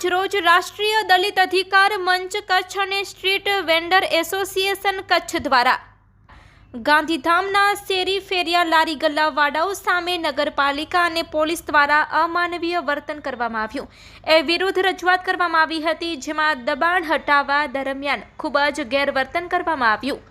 આજરોજ રાષ્ટ્રીય દલિત અધિકાર મંચ કચ્છ અને સ્ટ્રીટ વેન્ડર એસોસિએશન કચ્છ દ્વારા ગાંધીધામના શેરી ફેરિયા લારી ગલ્લાવાળાઓ સામે નગરપાલિકા અને પોલીસ દ્વારા અમાનવીય વર્તન કરવામાં આવ્યું. એ વિરુદ્ધ રજૂઆત કરવામાં આવી હતી, જેમાં દબાણ હટાવવા દરમિયાન ખૂબ જ ગેરવર્તન કરવામાં આવ્યું.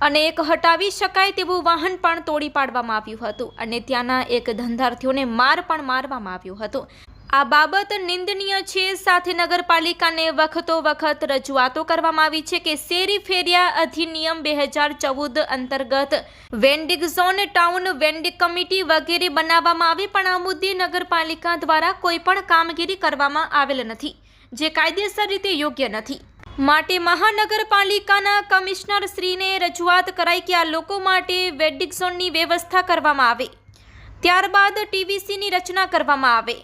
અને એક હટાવી શકાય તેવું વાહન પણ તોડી પાડવામાં આવ્યું હતું અને ત્યાંના એક ધંધાર્થીઓને માર પણ મારવામાં આવ્યું હતું. આ બાબત નિંદનીય છે. સાથે નગરપાલિકાને વખતો વખત રજૂઆતો કરવામાં આવી છે કે શેરી ફેરિયા અધિનિયમ બે હજાર ચૌદ અંતર્ગત vending zone, town vending committee વગેરે બનાવવામાં આવી, પણ આ મુદ્દે નગરપાલિકા દ્વારા કોઈ પણ કામગીરી કરવામાં આવેલ નથી, જે કાયદેસર રીતે યોગ્ય નથી. માટે મહાનગરપાલિકાના કમિશનર શ્રીને રજૂઆત કરાઈ કે આ લોકો માટે વેડિંગ ઝોનની વ્યવસ્થા કરવામાં આવે. ત્યારબાદ ટીવીસીની રચના કરવામાં આવે.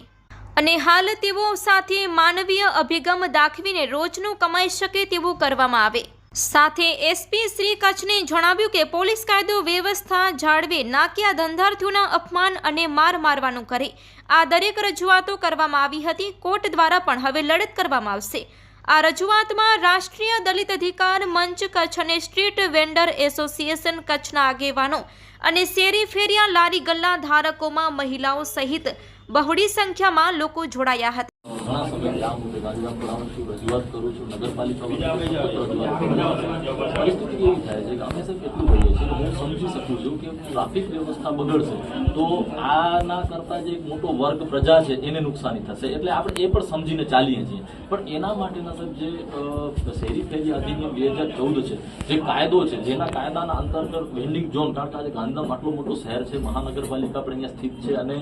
અને હાલ તેઓ સાથે માનવીય અભિગમ દાખવીને રોજનું કમાઈ શકે તેવું કરવામાં આવે. સાથે એસપી શ્રી કચ્છને જણાવ્યું કે પોલીસ કાયદો વ્યવસ્થા જાળવે, નાક્યા ધંધાર્થીઓના અપમાન અને માર મારવાનું કરે. આ દરેક રજૂઆતો કરવામાં આવી હતી. કોર્ટ દ્વારા પણ હવે લડત કરવામાં આવશે. આ રજૂઆતમાં રાષ્ટ્રીય દલિત અધિકાર મંચ કચ્છ અને સ્ટ્રીટ વેન્ડર એસોસિએશન કચ્છના આગેવાનો અને શેરી ફેરિયા લારી ગલ્લા ધારકોમાં મહિલાઓ સહિત બહોળી સંખ્યામાં લોકો જોડાયા હતા. ઘણા સમયથી આ મુદ્દે ગાંધીધામ પુરાવાનું છું રજૂઆત કરું છું નગરપાલિકા વતી સતત રજૂઆત કરું છું. પરિસ્થિતિ એવી થાય છે કે અમે સાહેબ એટલું કહીએ છીએ હું સમજી શકું છું કે ટ્રાફિક વ્યવસ્થા બગડશે. તો આના કરતાં જે એક મોટો વર્ગ પ્રજા છે એને નુકસાની થશે. એટલે આપણે એ પણ સમજીને ચાલીએ છીએ. પણ એના માટેના સાહેબ જે શહેરી ફેરી અધિનિયમ બે હજાર ચૌદ છે જે કાયદો છે જેના કાયદાના અંતર્ગત વેન્ડિંગ ઝોન કારણ કે આજે ગાંધીધામ આટલો મોટો શહેર છે મહાનગરપાલિકા પણ અહીંયા સ્થિત છે અને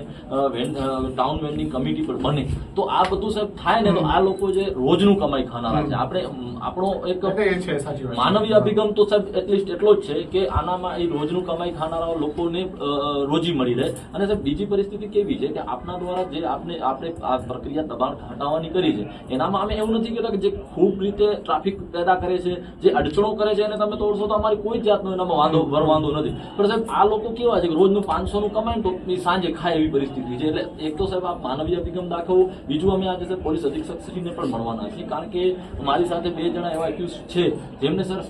ટાઉન વેન્ડિંગ કમિટી પણ બને. તો આ બધું સાહેબ થાય ને તો આ લોકો જે રોજનું કમાઈ ખાનારા છે. આપણે આપણો એક માનવીય અભિગમ તો સાહેબ એટલીસ્ટ એટલો જ છે કે આનામાં એ રોજનું કમાઈ ખાનારા લોકોને રોજી મળી રહે. અને સાહેબ બીજી પરિસ્થિતિ કેવી છે કે આપના દ્વારા જે આપણે આપણે આ પ્રક્રિયા દબાણ હટાવવાની કરી છે એનામાં અમે એવું નથી કહેતા કે જે ખૂબ રીતે ટ્રાફિક પેદા કરે છે જે અડચણો કરે છે અને તમે તોડશો તો અમારી કોઈ જ જાતનો એનામાં વાંધો વાંધો નથી. પણ સાહેબ આ લોકો કેવા છે કે રોજનું પાંચસો નું કમાય તો સાંજે ખાય એવી પરિસ્થિતિ છે. એટલે એક તો સાહેબ આ માનવીય અભિગમ દાખવવું બીજું અમે આજે સર પોલીસ અધિક્ષક શ્રીને પણ મળવાના છે. કારણ કે મારી સાથે બે જણા એવા એક્યુઝ છે, જેમને સર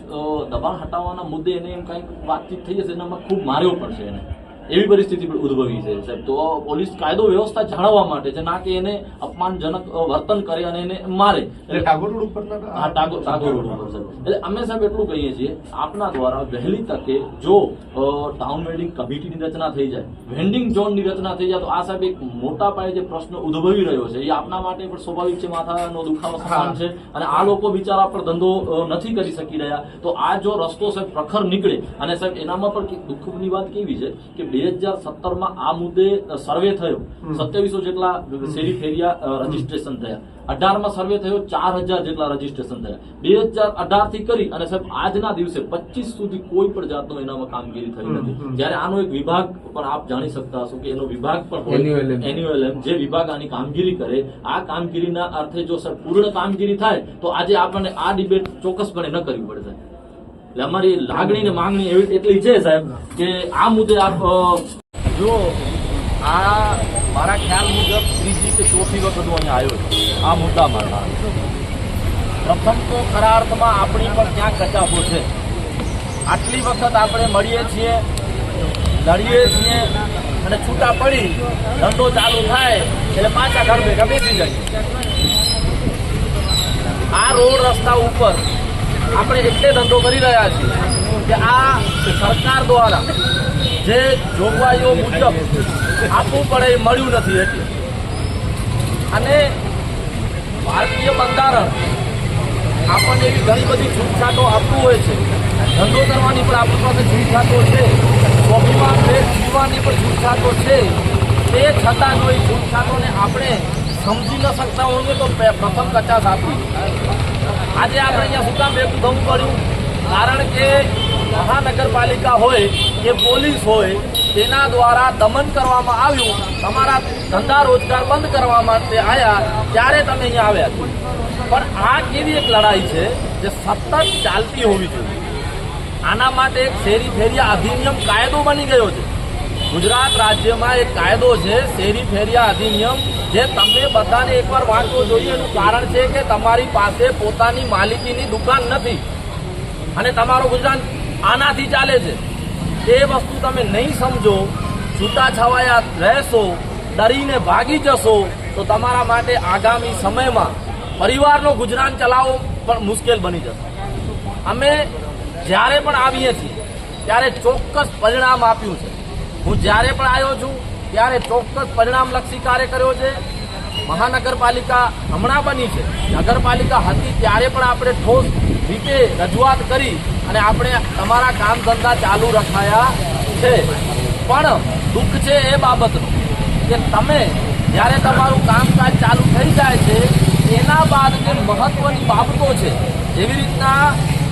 દબાણ હટાવવાના મુદ્દે એને એમ કંઈક વાતચીત થઈ જશે એનામાં ખૂબ માર્યો છે એને. એવી પરિસ્થિતિ પણ ઉદ્ભવી છે સાહેબ. તો પોલીસ કાયદો વ્યવસ્થા જાળવવા માટે છે ના કે એને અપમાનજનક વર્તન કરે અને એને મારે. એટલે ટાગોર રોડ ઉપર હા ટાગોર ટાગોર રોડ ઉપર સાહેબ. એટલે અમે સાહેબ એટલું કહીએ છીએ આપના દ્વારા વહેલી તકે જો ટાઉન વેલ્ડિંગ કમિટીની રચના થઈ જાય વેન્ડિંગ ઝોનની રચના થઈ જાય તો આ સાહેબ એક મોટા પાયે જે પ્રશ્ન ઉદ્ભવી રહ્યો છે એ આપના માટે પણ સ્વાભાવિક છે માથાનો દુખાવો સમાન છે અને આ લોકો બિચારા પર ધંધો નથી કરી શકી રહ્યા. તો આ જો રસ્તો સાહેબ પ્રખર નીકળે અને સાહેબ એનામાં પણ દુઃખની વાત કેવી છે કે બે હજાર સત્તરમાં આ મુદ્દે સર્વે થયો. સત્યાવીસો જેટલા શેરી ફેરિયા રજીસ્ટ્રેશન થયા. અઢારમાં સર્વે થયો ચાર હજાર જેટલા રજીસ્ટ્રેશન થયા. બે હજાર અઢારથી કરી અને સાહેબ આજના દિવસે પચીસ સુધી કોઈ પણ જાતનો એનામાં કામગીરી થઈ નથી. જ્યારે આનો એક વિભાગ પણ આપ જાણી શકતા હશો કે એનો વિભાગ પણ એન્યુઅલ એમ જે વિભાગ આની કામગીરી કરે આ કામગીરીના અર્થે જો સર પૂર્ણ કામગીરી થાય તો આજે આપણને આ ડિબેટ ચોક્કસપણે ન કરવી પડે સાહેબ. એટલે અમારી લાગણી ને માંગણી એવી એટલી છે સાહેબ કે આ મુદ્દે આપ જો આ મારા ખ્યાલ મુજબ ત્રીજી કે ચોથી વખત અહીંયા આવ્યો છું આ મુદ્દા મારા પ્રથમ તો ખરા અર્થમાં આપણી પણ ક્યાં કચાફો છે. આટલી વખત આપણે મળીએ છીએ, લડીએ છીએ અને છૂટા પડી, ધંધો ચાલુ થાય એટલે પાછા ઘર ભેગા બેસી જાય. આ રોડ રસ્તા ઉપર આપણે એટલે ધંધો કરી રહ્યા છીએ કે આ સરકાર દ્વારા જે જોગવાઈઓ મુજબ આપવું પડે એ મળ્યું નથી એટલે. અને ભારતીય બંધારણ આપણને એવી ઘણી બધી છૂટછાટો આપતું હોય છે. ધંધો કરવાની પણ આપણી પાસે છૂટછાટો છે. સ્વાભિમાન જીવવાની પણ છૂટછાટો છે. તે છતાં જો એ છૂટછાટોને આપણે સમજી ન શકતા હોઈએ તો પ્રથમ કચાશ આપી આજે આપણે અહીંયા શું કામ ભેગું થવું પડ્યું. કારણ કે મહાનગરપાલિકા હોય, કે પોલીસ હોય, તેના દ્વારા દમન કરવામાં આવ્યું. તમારા ધંધા રોજગાર બંધ કરવા માટે આવ્યા ત્યારે તમે અહીંયા આવ્યા છો. પણ આ કેવી એક લડાઈ છે જે સતત ચાલતી હોવી જોઈએ. આના માટે એક શેરી ફેરિયા અધિનિયમ કાયદો બની ગયો છે. ગુજરાત રાજ્યમાં એક કાયદો છે, શેરી ફેરિયા અધિનિયમ, જે તમને બધાને એકવાર વાંચવો જોઈએ, એનું કારણ છે કે તમારી પાસે પોતાની માલિકીની દુકાન નથી અને તમારું ગુજરાન આનાથી ચાલે છે. એ વસ્તુ તમે નહીં સમજો છૂટાછવાયા રહેશો, ડરીને ભાગી જશો, તો તમારા માટે આગામી સમયમાં પરિવારનો ગુજરાન ચલાવવો પણ મુશ્કેલ બની જશે. અમે જ્યારે પણ આવીએ છીએ, ત્યારે ચોક્કસ પરિણામ આપ્યું છે. હું જ્યારે પણ આવ્યો છું, ત્યારે ચોક્કસ પરિણામલક્ષી કાર્ય કર્યો છે. મહાનગરપાલિકા હમણાં બની છે. નગરપાલિકા હતી, ત્યારે પણ આપણે ઠોસ રીતે રજૂઆત કરી અને આપણે તમારા કામ ધંધા ચાલુ રખાયા છે. પણ દુઃખ છે એ બાબતનું કે તમે જ્યારે તમારું કામકાજ ચાલુ થઈ જાય છે, એના બાદ જે મહત્વની બાબતો છે જેવી રીતના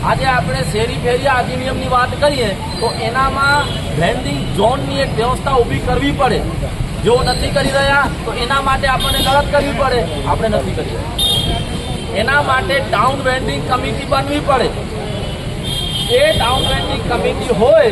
આજે આપણે શેરી ફેરિયા અધિનિયમની વાત કરીએ, તો એનામાં લેન્ડિંગ ઝોનની એક વ્યવસ્થા ઊભી કરવી પડે. જો નથી કરી રહ્યા, તો એના માટે આપણને લડત કરવી પડે. આપણે નથી કરી રહ્યા. એના માટે ટાઉન વેન્ડિંગ કમિટી બનવી પડે. એ ટાઉન વેન્ડિંગ કમિટી હોય